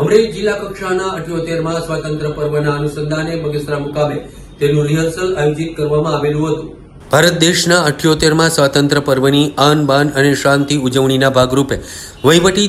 અમરેલી જિલ્લા કક્ષાના અઠ્યોતેરમાં સ્વાતંત્ર્ય પર્વના અનુસંધાને બગસરા મુકામે તેનું રિહર્સલ આયોજિત કરવામાં આવેલું હતું. ભારત દેશના અઠ્યોતેરમાં સ્વાતંત્ર્ય પર્વની આન બાન અને શાંતિ ઉજવણીના ભાગરૂપે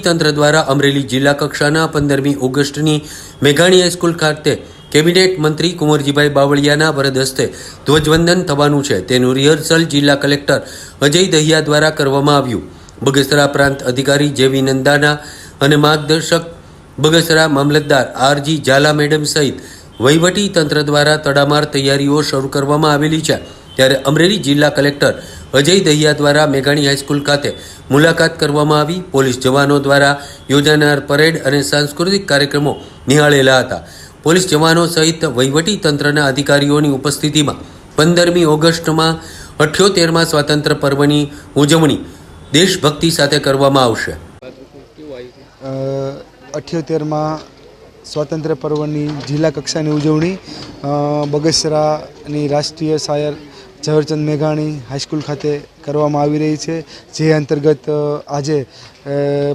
તંત્ર દ્વારા અમરેલી જિલ્લા કક્ષાના પંદરમી ઓગસ્ટની મેઘાણી હાઈસ્કૂલ ખાતે કેબિનેટ મંત્રી કુંવરજીભાઈ બાવળિયાના વરદ હસ્તે ધ્વજવંદન થવાનું છે. તેનું રિહર્સલ જિલ્લા કલેક્ટર અજય દહિયા દ્વારા કરવામાં આવ્યું. બગસરા પ્રાંત અધિકારી જેવી નંદાના અને માર્ગદર્શક બગસરા મામલતદાર આરજી ઝાલા મેડમ સહિત વહીવટી તંત્ર દ્વારા તડામાર તૈયારીઓ શરૂ કરવામાં આવેલી છે. ત્યારે અમરેલી જિલ્લા કલેક્ટર અજય દહિયા દ્વારા મેઘાણી હાઈસ્કૂલ ખાતે મુલાકાત કરવામાં આવી. પોલીસ જવાનો દ્વારા યોજાનાર પરેડ અને સાંસ્કૃતિક કાર્યક્રમો નિહાળેલા હતા. પોલીસ જવાનો સહિત વહીવટી તંત્રના અધિકારીઓની ઉપસ્થિતિમાં પંદરમી ઓગસ્ટમાં અઠ્યોતેરમાં સ્વાતંત્ર્ય પર્વની ઉજવણી દેશભક્તિ સાથે કરવામાં આવશે. અઠ્યોતેરમાં સ્વાતંત્ર્ય પર્વની જિલ્લા કક્ષાની ઉજવણી બગસરાની રાષ્ટ્રીય શાયર ઝવેરચંદ મેઘાણી હાઈસ્કૂલ ખાતે કરવામાં આવી રહી છે, જે અંતર્ગત આજે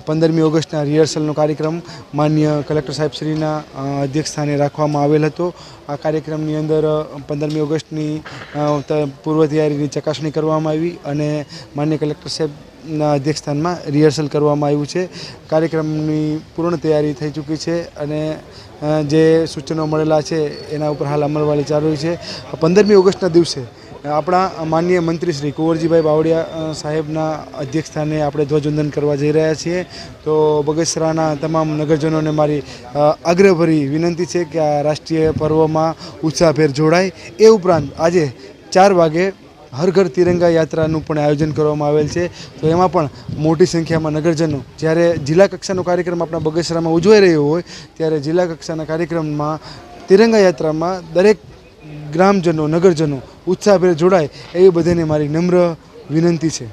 પંદરમી ઓગસ્ટના રિહર્સલનો કાર્યક્રમ માન્ય કલેક્ટર સાહેબશ્રીના અધ્યક્ષસ્થાને રાખવામાં આવેલ હતો. આ કાર્યક્રમની અંદર પંદરમી ઓગસ્ટની પૂર્વ તૈયારીની ચકાસણી કરવામાં આવી અને માન્ય કલેક્ટર સાહેબના અધ્યક્ષસ્થાનમાં રિહર્સલ કરવામાં આવ્યું છે. કાર્યક્રમની પૂર્ણ તૈયારી થઈ ચૂકી છે અને જે સૂચનો મળેલા છે એના ઉપર હાલ અમલવારી ચાલુ છે. પંદરમી ઓગસ્ટના દિવસે આપણા માનનીય મંત્રી શ્રી કુંવરજીભાઈ બાવળિયા સાહેબના અધ્યક્ષસ્થાને આપણે ધ્વજવંદન કરવા જઈ રહ્યા છીએ. તો બગસરાના તમામ નગરજનોને મારી આગ્રહભરી વિનંતી છે કે આ રાષ્ટ્રીય પર્વમાં ઉત્સાહભેર જોડાય. એ ઉપરાંત આજે ચાર વાગે હર ઘર તિરંગા યાત્રાનું પણ આયોજન કરવામાં આવેલ છે. તો એમાં પણ મોટી સંખ્યામાં નગરજનો, જ્યારે જિલ્લા કક્ષાનો કાર્યક્રમ આપણા બગસરામાં ઉજવાઈ રહ્યો હોય, ત્યારે જિલ્લા કક્ષાના કાર્યક્રમમાં તિરંગા યાત્રામાં દરેક ગ્રામજનો, નગરજનો ઉત્સાહભેર જોડાય, એવી બધાને મારી નમ્ર વિનંતી છે.